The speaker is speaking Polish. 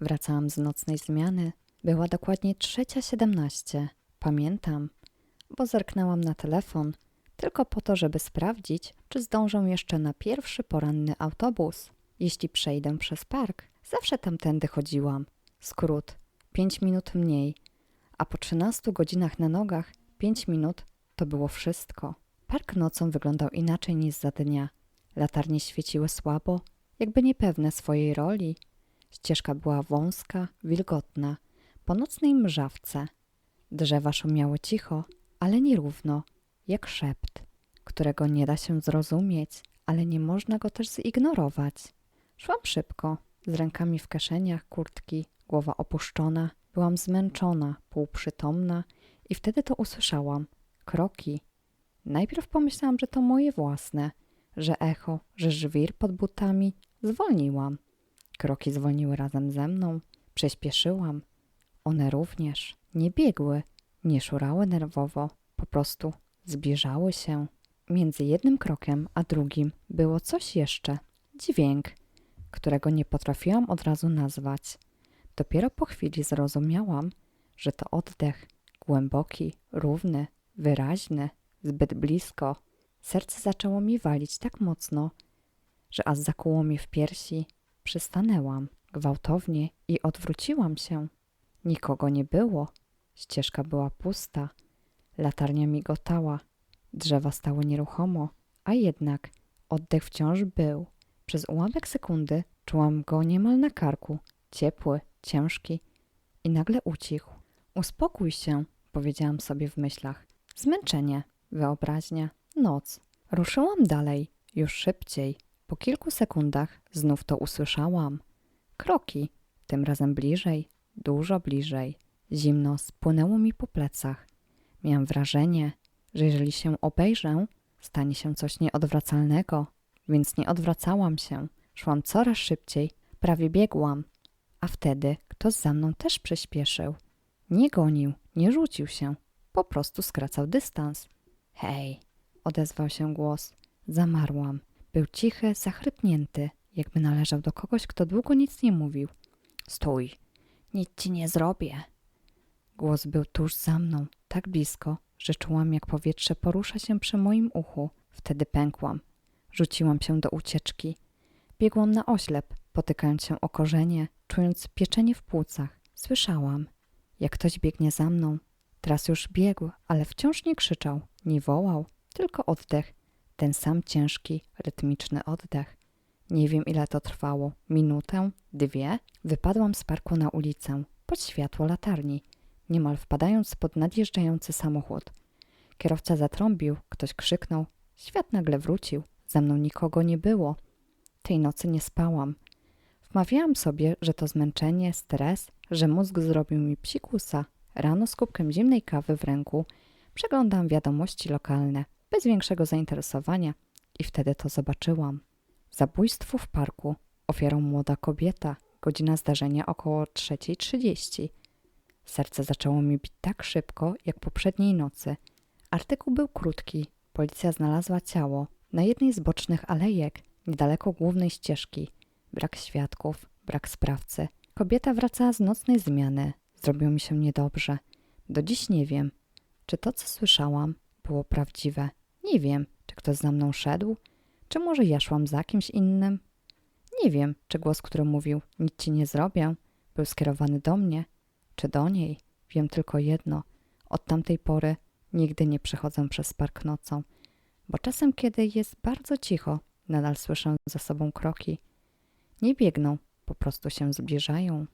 Wracałam z nocnej zmiany. Była dokładnie trzecia siedemnaście. Pamiętam, bo zerknęłam na telefon tylko po to, żeby sprawdzić, czy zdążę jeszcze na pierwszy poranny autobus. Jeśli przejdę przez park, zawsze tamtędy chodziłam. Skrót, pięć minut mniej, a po 13 godzinach na nogach, pięć minut to było wszystko. Park nocą wyglądał inaczej niż za dnia. Latarnie świeciły słabo, jakby niepewne swojej roli. Ścieżka była wąska, wilgotna, po nocnej mrzawce. Drzewa szumiały cicho, ale nierówno, jak szept, którego nie da się zrozumieć, ale nie można go też zignorować. Szłam szybko, z rękami w kieszeniach kurtki, głowa opuszczona. Byłam zmęczona, półprzytomna i wtedy to usłyszałam. Kroki. Najpierw pomyślałam, że to moje własne, że echo, że żwir pod butami. Zwolniłam. Kroki zwolniły razem ze mną. Przyspieszyłam. One również nie biegły, nie szurały nerwowo, po prostu zbliżały się. Między jednym krokiem a drugim było coś jeszcze. Dźwięk, którego nie potrafiłam od razu nazwać. Dopiero po chwili zrozumiałam, że to oddech głęboki, równy, wyraźny, zbyt blisko. Serce zaczęło mi walić tak mocno, że aż zakuło mi w piersi. Przystanęłam gwałtownie i odwróciłam się. Nikogo nie było. Ścieżka była pusta. Latarnia migotała. Drzewa stały nieruchomo, a jednak oddech wciąż był. Przez ułamek sekundy czułam go niemal na karku, ciepły, ciężki i nagle ucichł. Uspokój się, powiedziałam sobie w myślach. Zmęczenie, wyobraźnia, noc. Ruszyłam dalej, już szybciej. Po kilku sekundach znów to usłyszałam. Kroki, tym razem bliżej, dużo bliżej. Zimno spłynęło mi po plecach. Miałam wrażenie, że jeżeli się obejrzę, stanie się coś nieodwracalnego, więc nie odwracałam się. Szłam coraz szybciej, prawie biegłam. A wtedy ktoś za mną też przyspieszył. Nie gonił, nie rzucił się, po prostu skracał dystans. Hej, odezwał się głos. Zamarłam. Był cichy, zachrypnięty, jakby należał do kogoś, kto długo nic nie mówił. Stój, nic ci nie zrobię. Głos był tuż za mną, tak blisko, że czułam, jak powietrze porusza się przy moim uchu. Wtedy pękłam. Rzuciłam się do ucieczki. Biegłam na oślep, potykając się o korzenie, czując pieczenie w płucach. Słyszałam, jak ktoś biegnie za mną. Teraz już biegł, ale wciąż nie krzyczał, nie wołał, tylko oddech. Ten sam ciężki, rytmiczny oddech. Nie wiem, ile to trwało. Minutę? Dwie? Wypadłam z parku na ulicę, pod światło latarni, niemal wpadając pod nadjeżdżający samochód. Kierowca zatrąbił, ktoś krzyknął. Świat nagle wrócił. Za mną nikogo nie było. Tej nocy nie spałam. Wmawiałam sobie, że to zmęczenie, stres, że mózg zrobił mi psikusa. Rano z kubkiem zimnej kawy w ręku przeglądam wiadomości lokalne, bez większego zainteresowania i wtedy to zobaczyłam. Zabójstwo w parku. Ofiarą młoda kobieta. Godzina zdarzenia około 3.30. Serce zaczęło mi bić tak szybko, jak poprzedniej nocy. Artykuł był krótki. Policja znalazła ciało na jednej z bocznych alejek, niedaleko głównej ścieżki. Brak świadków, brak sprawcy. Kobieta wracała z nocnej zmiany. Zrobiło mi się niedobrze. Do dziś nie wiem, czy to, co słyszałam, było prawdziwe. Nie wiem, czy ktoś za mną szedł, czy może ja szłam za kimś innym. Nie wiem, czy głos, który mówił nic ci nie zrobię, był skierowany do mnie, czy do niej. Wiem tylko jedno. Od tamtej pory nigdy nie przechodzę przez park nocą, bo czasem, kiedy jest bardzo cicho, nadal słyszę za sobą kroki. Nie biegną, po prostu się zbliżają.